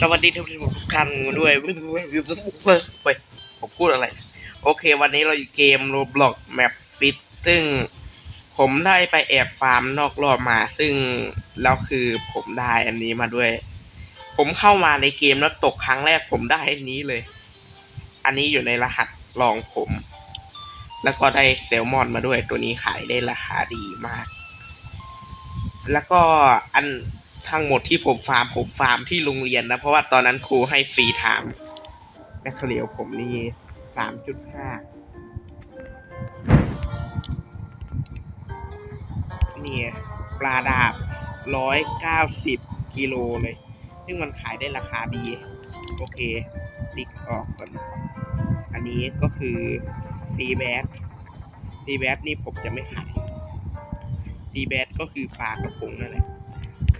สวัสดีทุกท่านด้วยเฮ้ยผมพูดอะไร โอเค วันนี้เราอยู่เกม Roblox Map Fit ซึ่งผมได้ไปแอบฟาร์มนอกรอบมา ซึ่งแล้วคือผมได้อันนี้มาด้วย ผมเข้ามาในเกมแล้วตกครั้งแรกผมได้อันนี้เลย อันนี้อยู่ในรหัสลองผม แล้วก็ได้เซลมอนมาด้วยตัวนี้ขายได้ราคาดีมาก แล้วก็อัน ทั้งหมดที่ผมฟาร์มผมฟาร์มที่โรงเรียนนะ เพราะว่าตอนนั้นครูให้ฟรีไทม์แมคเคเลียวผมนี่สามจุดห้านี่ปลาดาบร้อยเก้าสิบกิโลเลย ซึ่งมันขายได้ราคาดี โอเค ติ๊กออกก่อน อันนี้ก็คือซีแบดซีแบดนี่ผมจะไม่ขายซีแบดก็คือปลากระพงนั่นแหละ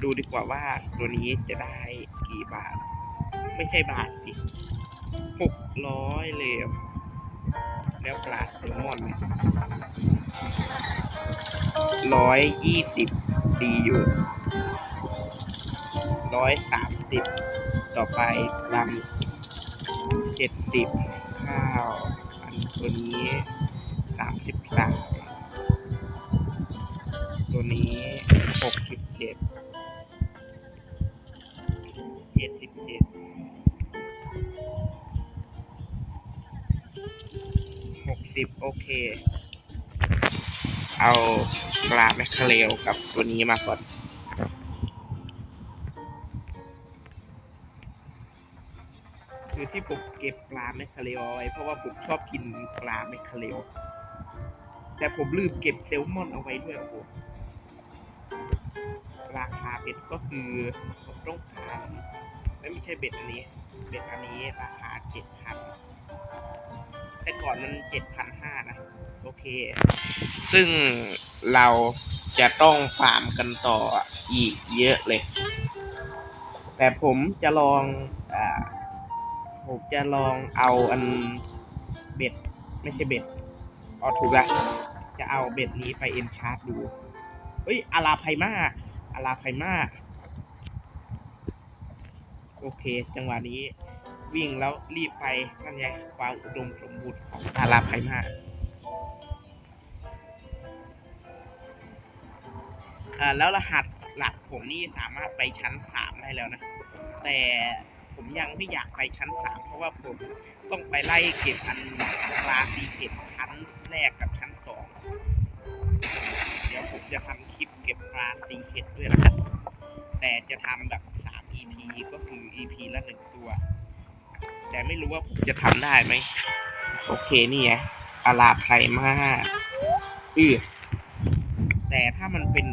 ดูดีกว่าว่าตัวนี้จะได้กี่บาท ไม่ใช่บาทสิหกร้อยเลยแล้วปลาแซลมอนร้อยยี่สิบดีอยู่ร้อยสามสิบต่อไปลำเจ็ดสิบข้าวอันตัวนี้สามสิบสามตัวนี้หกสิบเจ็ด หกสิบโอเค เอาปลาแมคเคาเรลกับตัวนี้มาก่อนคือที่ผมเก็บปลาแมคเคาเรลเอาไว้เพราะว่าผมชอบกินปลาแมคเคาเรลแต่ผมลืมเก็บเซลมอนเอาไว้ด้วยโอ้โหราคาเบ็ดก็คือผมต้องการไม่ใช่เบ็ดอันนี้ เบ็ดอันนี้ราคาเจ็ดพัน แต่ก่อนมันเจ็ดพันห้านะ โอเค ซึ่งเราจะต้องฟาร์มกันต่ออีกเยอะเลย แต่ผมจะลองอ่าผมจะลองเอาอันเบ็ด ไม่ใช่เบ็ดออถูกละจะเอาเบ็ดนี้ไปเอ็นชาร์ดดู เฮ้ยอาราไพมาอาราไพมาโอเค จังหวะนี้ วิ่งแล้วรีบไปนั่นไงความอุดมสมบูรณ์ของอาราไพมาอ่าแล้วรหัสหลักผมนี่สามารถไปชั้นสามได้แล้วนะ แต่ผมยังไม่อยากไปชั้นสามเพราะว่าผมต้องไปไล่เก็บอันปลาตีเก็บชั้นแรกกับชั้นสองเดี๋ยวผมจะทำคลิปเก็บปลาตีเก็ดด้วยนะแต่จะทำแบบสาม EP ก็คือ EP ละหนึ่งตัว แต่ไม่รู้ว่าผมจะทำได้ไหม โอเคนี่ไงอาลาไพมากอือแต่ถ้ามันเป็น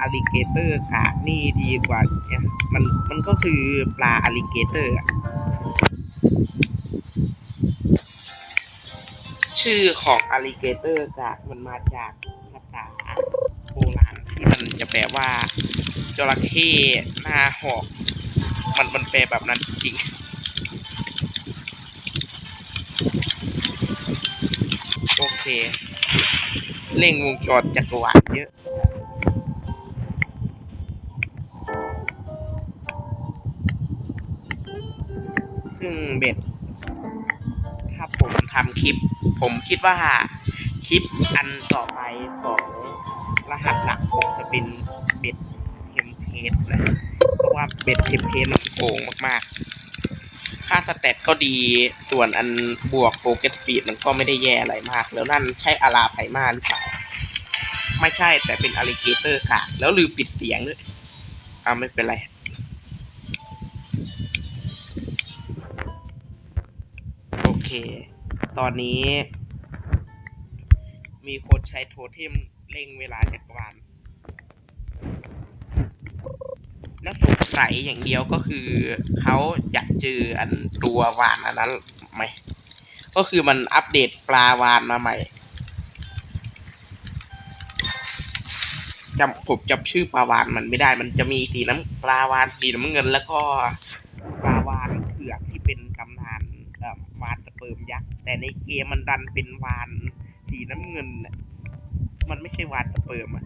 อ l ลิเกเตอร์ค่ะนี่ดีกว่าเนี่ยมันมันก็คือปลาอ l ลิเกเตอร์ชื่อของอ l ลิเกเตอร์กะมันมาจากภาษาโบราณที่มันจะแปลว่าจระเข้หน้าหอก มันมันแปลแบบนั้นจริง โอเค เร่งวงจรจักรวาลเยอะซึ่งเบ็ดถ้าผมทำคลิป ผมคิดว่า คลิปอันต่อไปของรหัสหลักผมจะเป็นเบ็ดเทมเพลตนะ เพราะว่าเบ็ดเทมเพลตมันโกงมาก ๆ ค่าสแตทก็ดี ส่วนอันบวกโปรเกสปีดมันก็ไม่ได้แย่อะไรมาก แล้วนั่นใช่อาราไพมาหรือเปล่า ไม่ใช่แต่เป็นอลิเกเตอร์ค่ะ แล้วลืมปิดเสียงด้วยอ่าไม่เป็นไรโอเค ตอนนี้ มีคนใช้โทเทมเร่งเวลาจักรวาล และสงสัยอย่างเดียวก็คือเขาอยากเจออันตัววานอันนั้นไหมก็คือมันอัปเดตปลาวานมาใหม่จำผมจำชื่อปลาวานมันไม่ได้ มันจะมีสีน้ำปลาวานสีน้ำเงิน แล้วก็ปลาวานเผือกที่เป็นตำนานวานสเปิร์มยักษ์แต่ในเกมมันดันเป็นวานสีน้ำเงิน มันไม่ใช่วานสเปิร์มอะ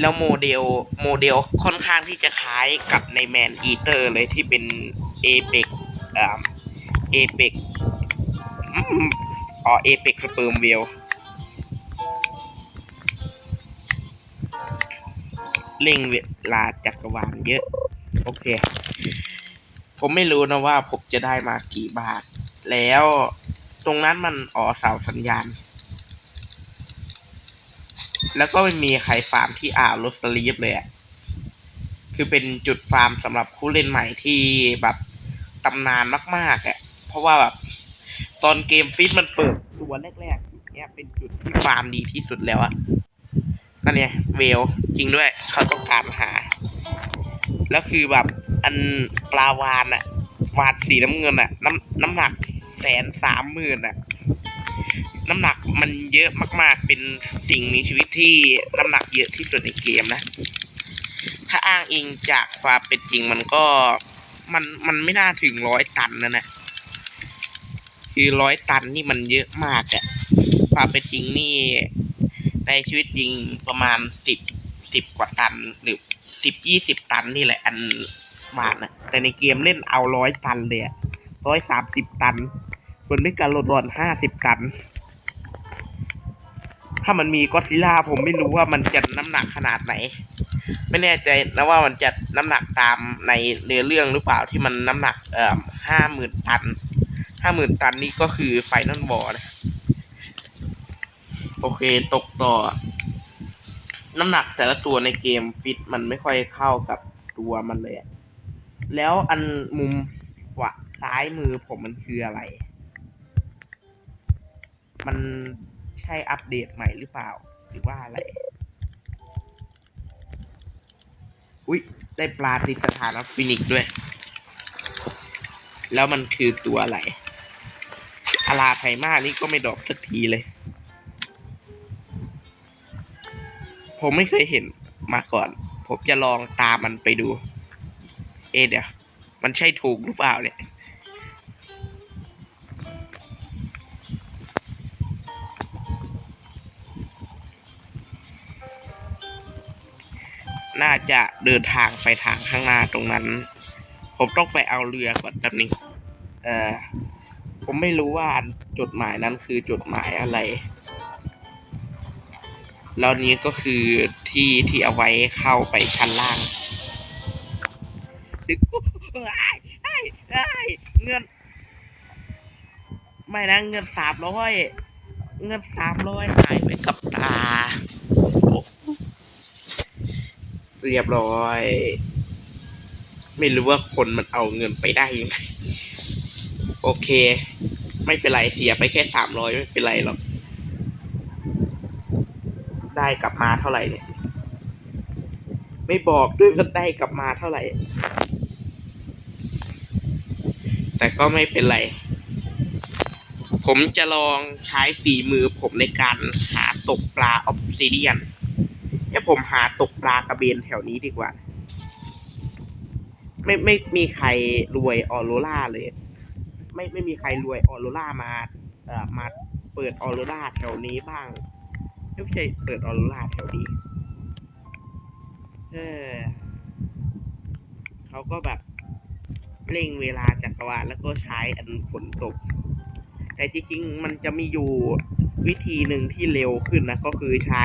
แล้วโมเดลโมเดลค่อนข้างที่จะคล้ายกับในแมนอีเตอร์เลยที่เป็นเอเปกอ่าเอเปกอ๋อเอเปกสเปิร์มเวลเร่งเวลาจักรวาลเยอะ โอเค ผมไม่รู้นะว่าผมจะได้มากี่บาท แล้วตรงนั้นมันอ๋อเสาสัญญาณ แล้วก็ไม่มีใครฟาร์มที่อ่าวโรสลีฟเลยอะคือเป็นจุดฟาร์มสำหรับผู้เล่นใหม่ที่แบบตำนานมากๆอะเพราะว่าแบบตอนเกมฟิตมันเปิดตัวแรกๆเนี้ยเป็นจุดที่ฟาร์มดีที่สุดแล้วอะนั่นเนี่ยเวลจริงด้วยเขาต้องการหา แล้วคือแบบอันปลาวานอะวานสีน้ำเงินอะน้ำน้ำหนักแสนสามหมื่นอะ น้ำหนักมันเยอะมาก ๆ เป็นสิ่งมีชีวิตที่น้ำหนักเยอะที่สุดในเกมนะ ถ้าอ้างอิงจากความเป็นจริงมันก็มันมันไม่น่าถึงร้อยตันนะนะคือร้อยตันนี่มันเยอะมากอะความเป็นจริงนี่ ในชีวิตจริงประมาณสิบสิบกว่าตันหรือสิบยี่สิบตันนี่แหละ อันวานนะแต่ในเกมเล่นเอาร้อยตันเลยร้อยสามสิบตันส่วนไม่การลดรอนห้าสิบตัน ถ้ามันมีก็ซิล่าผมไม่รู้ว่ามันจะน้ำหนักขนาดไหน ไม่แน่ใจนะว่ามันจะน้ำหนักตามในเนื้อเรื่องหรือเปล่าที่มันน้ำหนักเอ่อห้าหมื่นตันห้าหมื่นตันนี่ก็คือไฟนอลบอลนะโอเคตกต่อ น้ำหนักแต่ละตัวในเกมฟิตมันไม่ค่อยเข้ากับตัวมันเลย แล้วอันมุมขวาซ้ายมือผมมันคืออะไร มัน ช่อัปเดตใหม่หรือเปล่า หรือว่าอะไร อุ้ยได้ปลาติดสถานฟินิกด้วย แล้วมันคือตัวอะไรอาราไพมานี่ก็ไม่ดรอกสักทีเลย ผมไม่เคยเห็นมาก่อน ผมจะลองตามมันไปดู เอเดี๋ยว มันใช่ถูกหรือเปล่าเนี่ย น่าจะเดินทางไปทางข้างหน้าตรงนั้น ผมต้องไปเอาเรือก่อนแป๊บนึงเอ่อผมไม่รู้ว่าจุดหมายนั้นคือจุดหมายอะไร แล้วนี้ก็คือที่ที่เอาไว้เข้าไปชั้นล่างไอ้ไอ้ไอ้เงิน ไม่นะเงินสามร้อยเงินสามร้อยหายไปกับตา เรียบร้อย ไม่รู้ว่าคนมันเอาเงินไปได้ยังไงโอเค ไม่เป็นไรเสียไปแค่สามร้อยไม่เป็นไรหรอก ได้กลับมาเท่าไหร่เนี่ย ไม่บอกด้วยว่าได้กลับมาเท่าไหร่ แต่ก็ไม่เป็นไร ผมจะลองใช้ฝีมือผมในการหาตกปลาออฟซิเดียน เดี๋ยวผมหาตกปลากระเบนแถวนี้ดีกว่า ไม่ไม่มีใครรวยออโรล่าเลย ไม่ไม่มีใครรวยออโรล่ามาเอ่อมาเปิดออโรล่าแถวนี้บ้างไม่ใช่เปิดออโรล่าแถวนี้เออเขาก็แบบเร่งเวลาจักรวาลแล้วก็ใช้อันฝนตก แต่จริงๆมันจะมีอยู่วิธีหนึ่งที่เร็วขึ้นนะ ก็คือใช้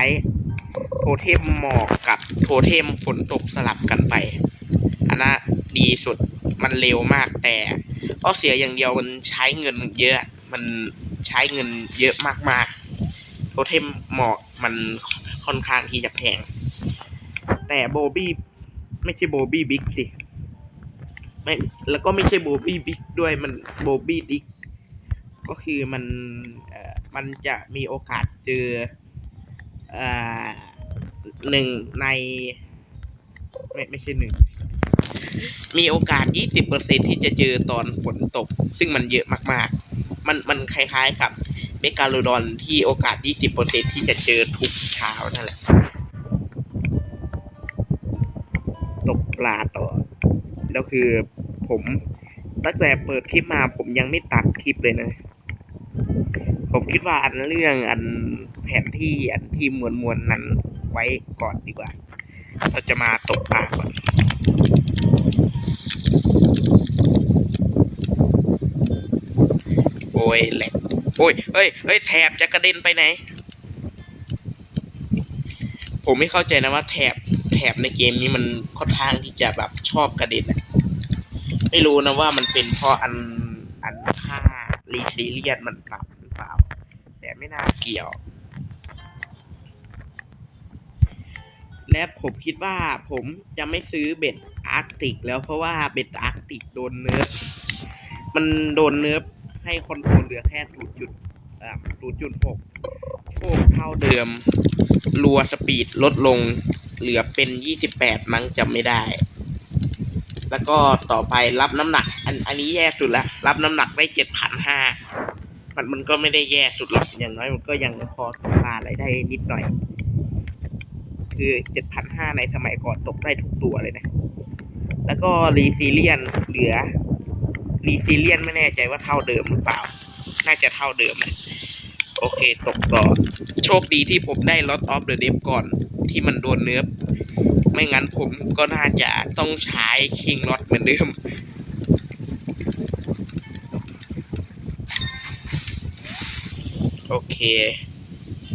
โทเทมหมอกกับโทเทมฝนตกสลับกันไป อันนั้นดีสุดมันเร็วมากแต่ข้อเสียอย่างเดียวมันใช้เงินเยอะ มันใช้เงินเยอะมากๆ โทเทมหมอกมันค่อนข้างที่จะแพง แต่โบบี้ไม่ใช่โบบี้บิ๊กสิไม่แล้วก็ไม่ใช่โบบี้บิ๊กด้วยมันโบบี้ดิ๊กก็คือมันเอ่อมันจะมีโอกาสเจอ หนึ่งในไม่ไม่ใช่หนึ่งมีโอกาส 20%ที่จะเจอตอนฝนตก ซึ่งมันเยอะมากๆ มันมันคล้ายๆกับเมกาโลดอนที่โอกาส 20%ที่จะเจอทุกเช้านั่นแหละ ตกปลาต่อ แล้วคือผมตั้งแต่เปิดคลิปมาผมยังไม่ตัดคลิปเลยนะ ผมคิดว่าอันเรื่องอันแผนที่อันที่มวลมวลนั้นไว้ก่อนดีกว่า เราจะมาตกปลาก่อนโอ้ยแหลกโอ้ยเฮ้ยเฮ้ยแถบจะกระเด็นไปไหน ผมไม่เข้าใจนะว่าแถบแถบในเกมนี้มันค่อนข้างที่จะแบบชอบกระเด็นอะไม่รู้นะว่ามันเป็นเพราะอันอันค่ารีซีเรียนมันปรับ เกี่ยว และผมคิดว่าผมจะไม่ซื้อเบ็ดอาร์กติกแล้วเพราะว่าเบ็ดอาร์กติกโดนเนิร์ฟมันโดนเนิร์ฟให้คอนโทรลเหลือแค่ศูนย์จุดศูนย์จุดหกโชคเท่าเดิม รัวสปีดลดลงเหลือเป็นยี่สิบแปดมั้งจำไม่ได้ แล้วก็ต่อไปรับน้ำหนัก อันอันนี้แย่สุดละรับน้ำหนักได้เจ็ดพันห้า มันมันก็ไม่ได้แย่สุดหรอกอย่างน้อยมันก็ยังพอตกปลาอะไรได้นิดหน่อย คือเจ็ดพันห้าในสมัยก่อนตกได้ทุกตัวเลยนะ แล้วก็รีซิเลียนเหลือรีซิเลียนไม่แน่ใจว่าเท่าเดิมหรือเปล่า น่าจะเท่าเดิมนะโอเคตกต่อ โชคดีที่ผมได้ Lot of the Deep ก่อนที่มันโดนเนื้อไม่งั้นผมก็น่าจะต้องใช้ King Lot เหมือนเดิม อเค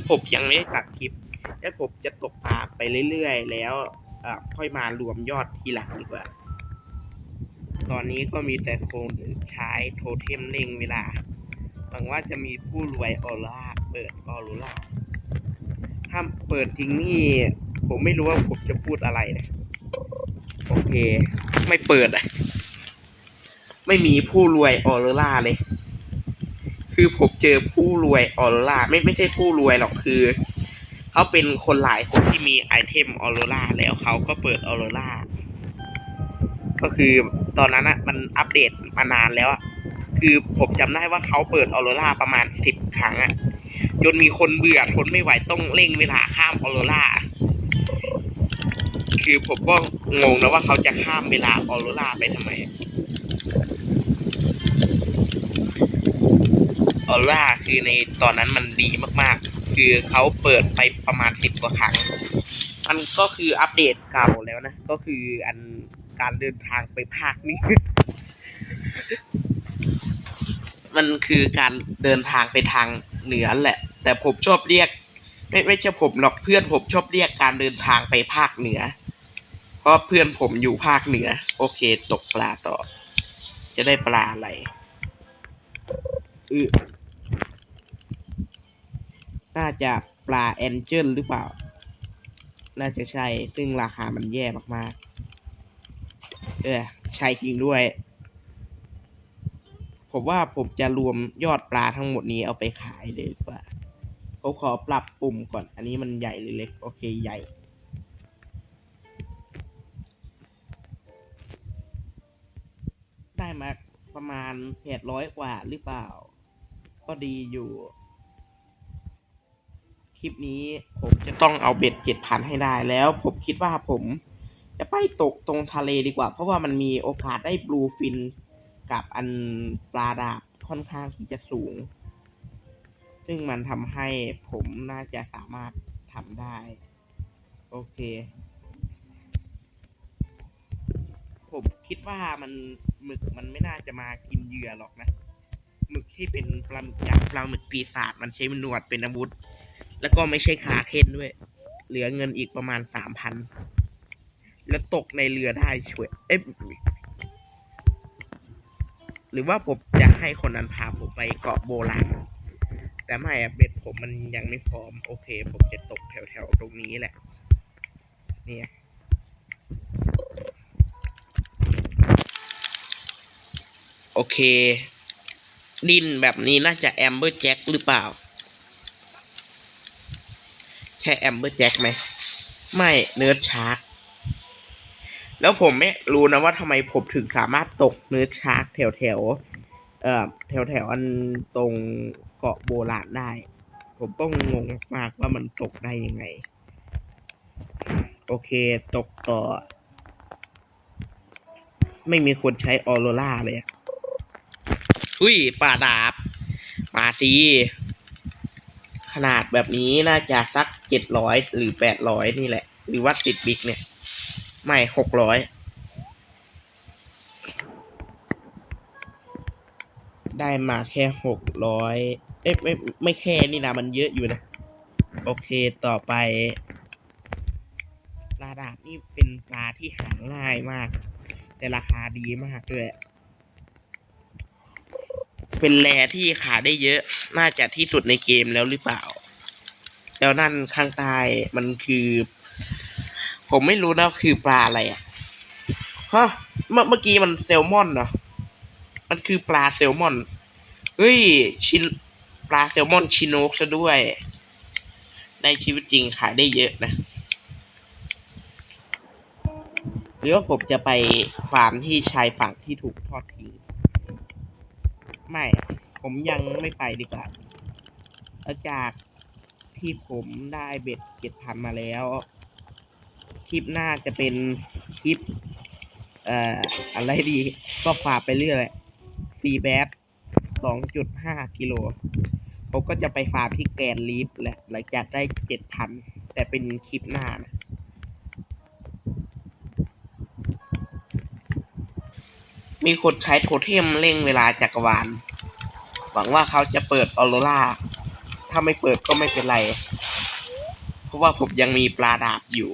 ผมยังไม่ได้ตัดคลิป แล้วผมจะตกปลาไปเรื่อยๆ แล้วค่อยมารวมยอดทีหลังดีกว่า ตอนนี้ก็มีแต่คนใช้โทเทมเร่งเวลา หวังว่าจะมีผู้รวยออร่าเปิดออรล่าถ้าเปิดจริงนี่ ผมไม่รู้ว่าผมจะพูดอะไรนะโอเค ไม่เปิดอะ ไม่มีผู้รวยออรล่าเลย คือผมเจอผู้รวยออโรล่าไม่ไม่ใช่ผู้รวยหรอกคือเขาเป็นคนหลายคนที่มีไอเทมออโรล่าแล้วเขาก็เปิดออโรล่าก็คือตอนนั้นอะมันอัปเดตมานานแล้วอะคือผมจำได้ว่าเขาเปิดออโรล่าประมาณสิบครั้งอะจนมีคนเบื่อทนไม่ไหวต้องเร่งเวลาข้ามออโรล่าคือผมก็งงนะว่าเขาจะข้ามเวลาออโรล่าไปทำไม ออร่าคือในตอนนั้นมันดีมากๆ คือเขาเปิดไปประมาณสิบกว่าครั้ง มันก็คืออัปเดตเก่าแล้วนะ ก็คืออันการเดินทางไปภาคนี้ มันคือการเดินทางไปทางเหนือแหละ แต่ผมชอบเรียก ไม่ไม่ใช่ผมหรอกเพื่อนผมชอบเรียกการเดินทางไปภาคเหนือ เพราะเพื่อนผมอยู่ภาคเหนือ โอเค ตกปลาต่อ จะได้ปลาอะไรอือ น่าจะปลาแอนเจิลหรือเปล่า น่าจะใช่ ซึ่งราคามันแย่มากๆ เออ ใช่จริงด้วย ผมว่าผมจะรวมยอดปลาทั้งหมดนี้เอาไปขายเลยดีกว่าผมขอปรับปุ่มก่อน อันนี้มันใหญ่หรือเล็ก โอเคใหญ่ ได้มาประมาณแปดร้อยกว่าหรือเปล่า ก็ดีอยู่ คลิปนี้ผมจะต้องเอาเบ็ดเจ็ดพันให้ได้แล้ว ผมคิดว่าผมจะไปตกตรงทะเลดีกว่า เพราะว่ามันมีโอกาสได้บลูฟินกับอันปลาดาบค่อนข้างที่จะสูง ซึ่งมันทำให้ผมน่าจะสามารถทำได้ โอเค ผมคิดว่ามันหมึกมันไม่น่าจะมากินเหยื่อหรอกนะหมึกที่เป็นปลาหมึกยักษ์ปลาหมึกปีศาจมันใช้หนวดเป็นอาวุธ แล้วก็ไม่ใช่ขาเค้นด้วย เหลือเงินอีกประมาณสามพัน แล้วตกในเรือได้ช่วย เอ๊ะหรือว่าผมจะให้คนนั้นพาผมไปเกาะโบราณ แต่ไม่อะเบ็ดผมมันยังไม่พร้อม โอเค ผมจะตกแถวๆตรงนี้แหละ เนี่ยโอเค ดินแบบนี้น่าจะแอมเบอร์แจ็คหรือเปล่า ใช่แอมเบอร์แจ็คไหม ไม่เนิร์ดชาร์กแล้วผมไม่รู้นะว่าทำไมผมถึงสามารถตกเนิร์ดชาร์กแถวแถวเอ่อแถวแถวอันตรงเกาะโบราณได้ ผมก็งงมากว่ามันตกได้ยังไง โอเคตกต่อ ไม่มีคนใช้ออโรล่าเลยอะอุ้ยป่าดาบ มาสิ ขนาดแบบนี้น่าจะสักเจ็ดร้อยหรือแปดร้อยนี่แหละ หรือว่าติดบิ๊กเนี่ย ไม่หกร้อยได้มาแค่หกร้อยเอ้ยไม่ไม่แค่นี่นะมันเยอะอยู่นะ โอเคต่อไปปลาดาบนี่เป็นปลาที่หาง่ายมาก แต่ราคาดีมากด้วย เป็นแรที่ขายได้เยอะ น่าจะที่สุดในเกมแล้วหรือเปล่า แล้วนั่นข้างใต้มันคือ ผมไม่รู้นะคือปลาอะไรอะฮะเมื่อเมื่อกี้มันแซลมอนเหรอมันคือปลาแซลมอน เฮ้ย ชินปลาแซลมอนชิโนกซะด้วย ในชีวิตจริงขายได้เยอะนะหรือว่าผมจะไปฟาร์มที่ชายฝั่งที่ถูกทอดทิ้ง ไม่ ผมยังไม่ไปดีกว่าแล้วจากที่ผมได้เบ็ดเจ็ดพันมาแล้ว คลิปหน้าจะเป็นคลิป เอ่อ อะไรดี ก็ฝากไปเรื่อยซีแบสสองจุดห้ากิโลผมก็จะไปฟาร์มที่แกนลีฟแหละหลังจากได้เจ็ดพันแต่เป็นคลิปหน้านะ มีคนใช้โทเทมเร่งเวลาจักรวาล หวังว่าเขาจะเปิดออโรราถ้าไม่เปิดก็ไม่เป็นไร เพราะว่าผมยังมีปลาดาบอยู่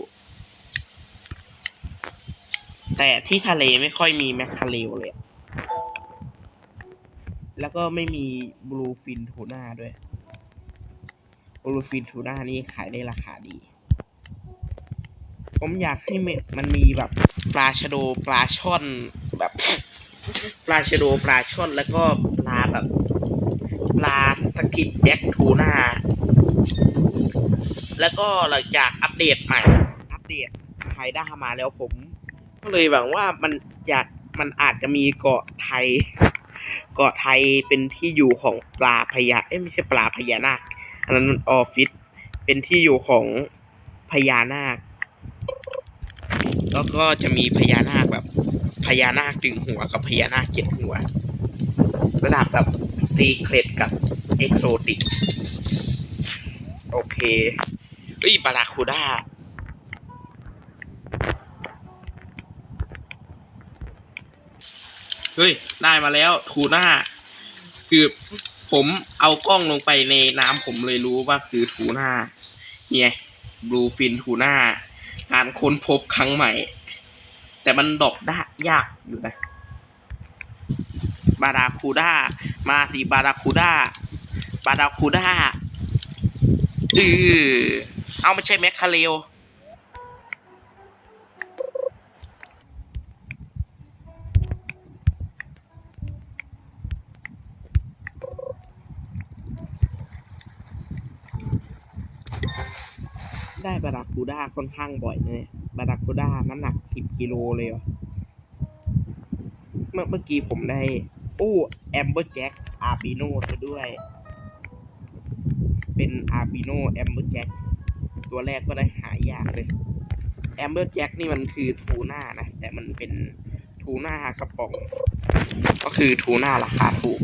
แต่ที่ทะเลไม่ค่อยมีแมคคาเรลเลย แล้วก็ไม่มีบลูฟินทูน่าด้วย บลูฟินทูน่านี่ขายได้ราคาดี ผมอยากให้มันมันมีแบบปลาชะโดปลาช่อนแบบ ปลาชะโดปลาช่อนแล้วก็ปลาแบบปลาตะกิบแจ็คทูน่าแล้วก็หลังจากอัปเดตใหม่อัปเดตไทยได้มาแล้วผม ก็เลยหวังว่ามันอยากมันอาจจะมีเกาะไทย เกาะไทยเป็นที่อยู่ของปลาพญาเอ้ยไม่ใช่ปลาพญานาคอันนั้นออฟฟิศเป็นที่อยู่ของพญานาคแล้วก็จะมีพญานาคแบบ พญานาคดึงหัวกับพญานาคเจ็ดหัว ระดับแบบซีเครตกับเอ็กโซติก โอเคเฮ้ยบาราคูด้าเฮ้ย ได้มาแล้วทูน่า คือผมเอากล้องลงไปในน้ำผมเลยรู้ว่าคือทูน่า เนี่ยบลูฟินทูน่า การค้นพบครั้งใหม่ แต่มันดอกได้ ยากอยู่นะบาราคูด้า มาสิบาราคูด้า บาราคูด้าเออเอาไม่ใช่แมคคาเรลได้บาราคูด้าค่อนข้างบ่อยเลยบาราคูด้าน้ำหนักสิบกิโลเลยเหรอ เมื่อเมื่อกี้ผมได้โอ้แอมเบอร์แจ็คอาร์บิโนซะด้วย เป็นอาร์บิโนแอมเบอร์แจ็คตัวแรกก็ได้หายากเลยแอมเบอร์แจ็คนี่มันคือทูน่านะ แต่มันเป็นทูน่ากระป๋อง ก็คือทูน่าราคาถูก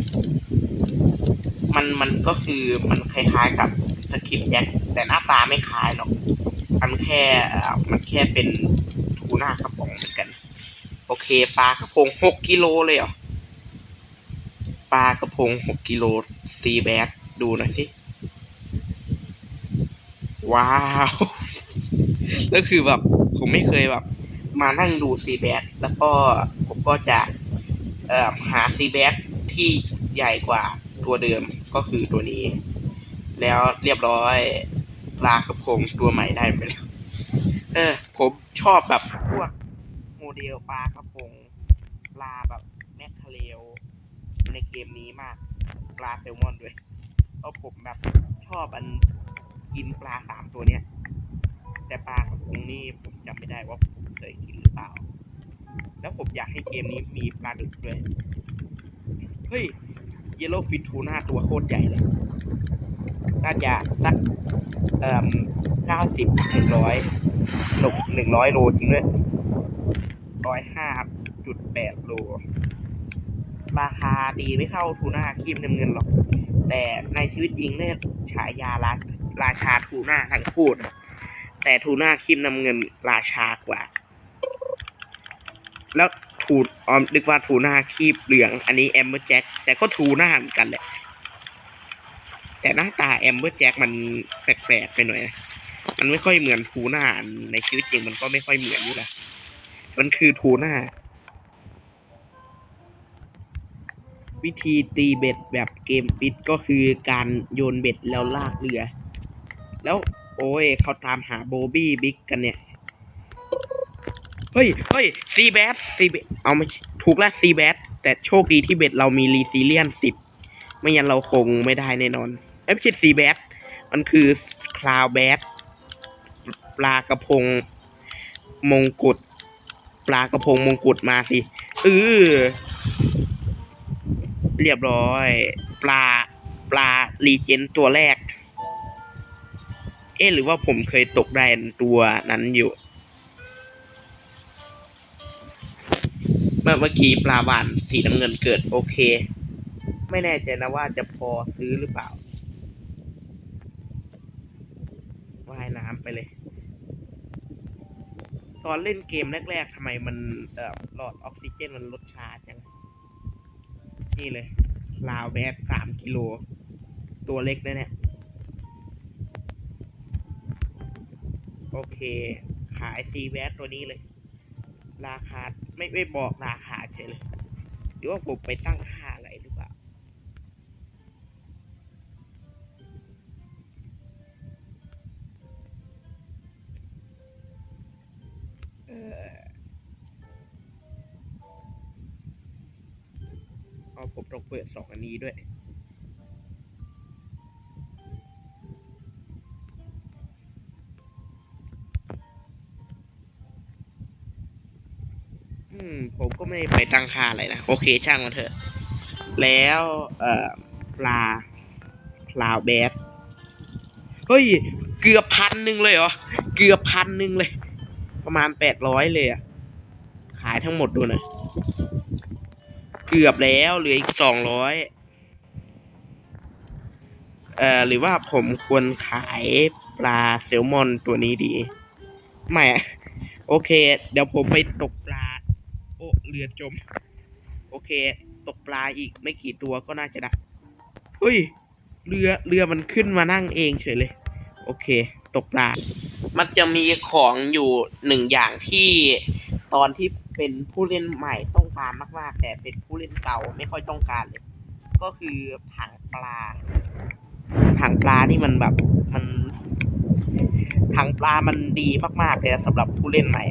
มันมันก็คือมันคล้ายๆกับสกิปแจ็คแต่หน้าตาไม่คล้ายหรอก มันแค่ มันแค่เป็นทูน่ากระป๋องเหมือนกัน อเคปลากระพงหกกิโลเลยเหรอปลากระพงหกกิโลซีแบดดูหน่อยสิว้าวก็คือแบบผมไม่เคยแบบ มานั่งดูซีแบดแล้วก็ผมก็จะหาซีแบดที่ใหญ่กว่าตัวเดิมก็คือตัวนี้ แล้วเรียบร้อยปลากระพงตัวใหม่ได้ไปแล้วเออ ผมชอบแบบ เดลปลากระพงปลาแบบแมคคาเรลในเกมนี้มาก ปลาแซลมอนด้วยเพราะผมแบบชอบอันกินปลาสามตัวเนี้ย แต่ปลากระพงนี่ผมจำไม่ได้ว่าผมเคยกินหรือเปล่า แล้วผมอยากให้เกมนี้มีปลาดุกด้วย เฮ้ยเยลโล่ฟินทูน่าตัวโคตรใหญ่เลยน่าจะสักเอ่อเก้าสิบหนึ่งร้อยหนกหนึ่งร้อยโลจริงด้วย ร้อยห้าจุดแปดโล ราคาดีไม่เท่าทูน่าครีมน้ำเงินหรอก แต่ในชีวิตจริงเนี่ยฉายาราราชาทูน่าทั้งคู่นะแต่ทูน่าครีมน้ำเงินราชากว่า แล้วทูออมนึกว่าทูน่าครีบเหลือง อันนี้แอมเบอร์แจ็คแต่ก็ทูน่าเหมือนกันแหละ แต่หน้าตาแอมเบอร์แจ็คมันแปลกๆไปหน่อยนะมันไม่ค่อยเหมือนทูน่าในชีวิตจริงมันก็ไม่ค่อยเหมือนอยู่แล้ว มันคือทูน่า วิธีตีเบ็ดแบบเกมฟิตก็คือการโยนเบ็ดแล้วลากเรือ แล้วโอ้ยเขาตามหาโบบี้บิ๊กกันเนี่ย เฮ้ยเฮ้ยซีแบทซีแบทเอาไม่ถูกแล้วซีแบทแต่โชคดีที่เบ็ดเรามีรีซิเลียนสิบไม่งั้นเราคงไม่ได้แน่นอนเอ้ยไม่ใช่ซีแบทมันคือคลาวแบทปลากระพงมงกุฎ ปลากระพงมงกุฎมาสิเออเรียบร้อย ปลาปลารีเจนตัวแรก เอ๊ะหรือว่าผมเคยตกได้ตัวนั้นอยู่ เมื่อเมื่อกี้ปลาหวานสีน้ำเงินเกิดโอเค ไม่แน่ใจนะว่าจะพอซื้อหรือเปล่าว่ายน้ำไปเลย ตอนเล่นเกมแรกๆทำไมมันหลอดออกซิเจนมันลดช้าจัง นี่เลย ลาวแบดสามกิโล ตัวเล็กนะเนี่ย โอเค ขายซีแวดตัวนี้เลย ราคา ไม่ไม่บอกราคาเฉยเลยหรือว่าผมไปตั้งค่า เอาผมต้องเปิดสองอันนี้ด้วยอืม ผมก็ไม่ได้ไปตั้งค่าอะไรนะ โอเคช่างมันเถอะ แล้ว เอ่อปลาปลาแบดเฮ้ย เกือบพันหนึ่งเลยเหรอ เกือบพันหนึ่งเลย ประมาณแปดร้อยเลยอะขายทั้งหมดดูหน่อย เกือบแล้วเหลืออีกสองร้อยเอ่อหรือว่าผมควรขายปลาแซลมอนตัวนี้ดี ไม่โอเค เดี๋ยวผมไปตกปลา โอ้เรือจม โอเค ตกปลาอีกไม่กี่ตัวก็น่าจะได้เฮ้ย เรือเรือมันขึ้นมานั่งเองเฉยเลย โอเค ตกปลา มันจะมีของอยู่หนึ่งอย่างที่ตอนที่ เป็นผู้เล่นใหม่ต้องการมาก ๆ แต่เป็นผู้เล่นเก่าไม่ค่อยต้องการเลย ก็คือถังปลา ถังปลานี่มันแบบมันถังปลามันดีมากๆเลยสำหรับผู้เล่นใหม่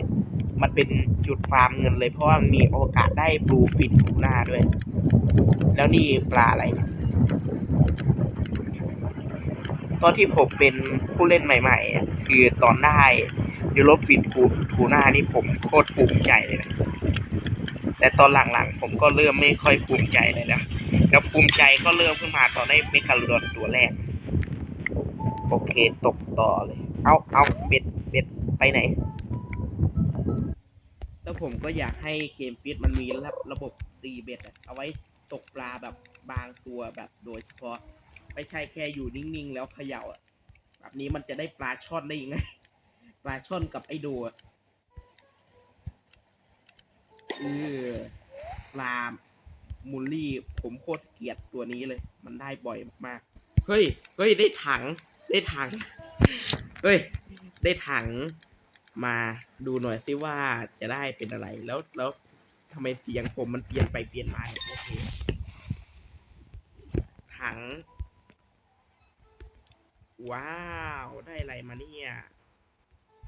มันเป็นจุดฟาร์มเงินเลยเพราะว่ามีโอกาสได้บลูฟินทูน่าด้วย แล้วนี่ปลาอะไรเนี่ยตอนที่ผมเป็นผู้เล่นใหม่ ๆ คือตอนได้ ยูโรฟินทูทูน่านี่ผมโคตรภูมิใจเลยนะ แต่ตอนหลังๆ ผมก็เริ่มไม่ค่อยภูมิใจเลยนะ แล้วภูมิใจก็เริ่มขึ้นมาตอนได้เมกาโลดอนตัวแรก โอเคตกต่อเลย เอาเอาเบ็ดเบ็ดไปไหน แล้วผมก็อยากให้เกมฟิตมันมีระระบบตีเบ็ดอะเอาไว้ตกปลาแบบบางตัวแบบโดยเฉพาะ ไม่ใช่แค่อยู่นิ่งๆ แล้วเขย่าอะแบบนี้มันจะได้ปลาช่อนได้ยังไง ปลาช่อนกับไอโดอะเออปลามูลลี่ ผมโคตรเกลียดตัวนี้เลย มันได้บ่อยมากๆ เฮ้ย เฮ้ย ได้ถัง ได้ถัง เฮ้ย ได้ถัง มาดูหน่อยสิว่าจะได้เป็นอะไร แล้ว แล้วทำไมเสียงผมมันเปลี่ยนไปเปลี่ยนมาโอเค ถัง ว้าว ได้อะไรมาเนี่ย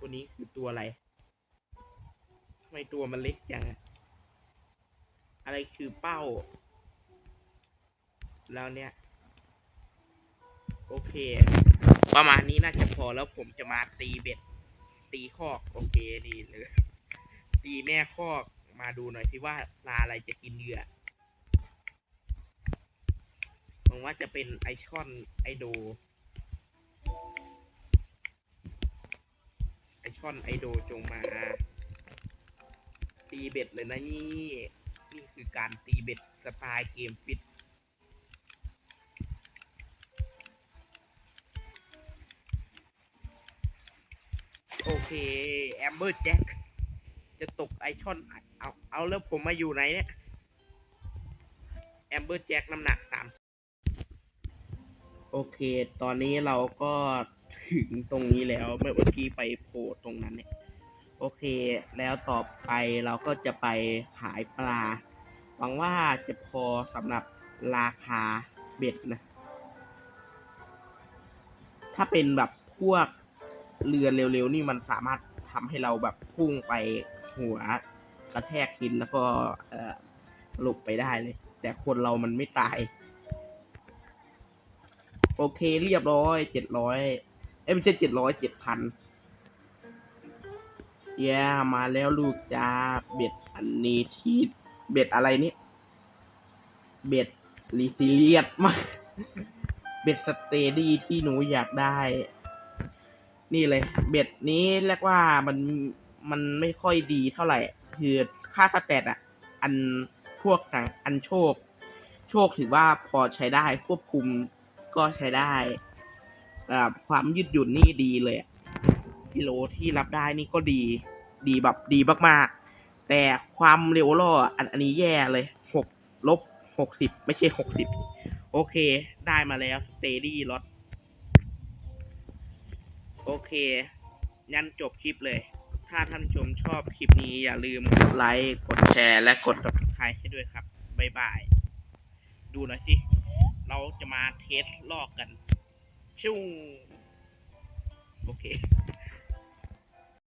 ตัวนี้คือตัวอะไรทำไมตัวมันเล็กจังอะไรคือเป้า แล้วเนี่ย โอเค ประมาณนี้น่าจะพอแล้วผมจะมาตีเบ็ด ตีคอก โอเคดีเลยตีแม่คอกมาดูหน่อยสิว่าปลาอะไรจะกินเหยื่อหวังว่าจะเป็นไอช่อนไอโด ไอช่อนไอโดจงมา ตีเบ็ดเลยนะนี่ นี่คือการตีเบ็ดสไตล์เกมฟิตโอเค แอมเบอร์แจ็ค จะตกไอช่อน เอา เอาแล้วผมมาอยู่ไหนเนี่ย แอมเบอร์แจ็คน้ำหนักสามโอเค ตอนนี้เราก็ ถึงตรงนี้แล้วเมื่อกี้ไปโผล่ตรงนั้นเนี่ย โอเค แล้วต่อไปเราก็จะไปขายปลา หวังว่าจะพอสำหรับราคาเบ็ดนะ ถ้าเป็นแบบพวกเรือเร็วๆนี่มันสามารถทำให้เราแบบพุ่งไปหัวกระแทกหินแล้วก็หลบไปได้เลย แต่คนเรามันไม่ตาย โอเคเรียบร้อยเจ็ดร้อย เอ้ยไม่ใช่เจ็ดร้อยเจ็ดพันเย้มาแล้วลูกจ้าเบ็ดอันนี้ที่เบ็ดอะไรนี่ เบ็ดรีซิเลียตมาก เบ็ดสเตดี้ที่หนูอยากได้ นี่เลย เบ็ดนี้เรียกว่ามันมันไม่ค่อยดีเท่าไหร่ คือค่าสแตทอะอันพวกต่างอันโชค โชคถือว่าพอใช้ได้ควบคุมก็ใช้ได้ ความยืดหยุ่นนี่ดีเลยกิโลที่รับได้นี่ก็ดี ดีแบบดีมากๆ แต่ความเร็วล่ออันอันนี้แย่เลยหกลบหกสิบไม่ใช่หกสิบโอเค ได้มาแล้วสเตดี้รถโอเคงั้นจบคลิปเลย ถ้าท่านชมชอบคลิปนี้อย่าลืมกดไลค์ กดแชร์ และกด subscribe ให้ด้วยครับ บ๊ายบาย ดูหน่อยสิ เราจะมาเทสลอกกัน ชิวโอเค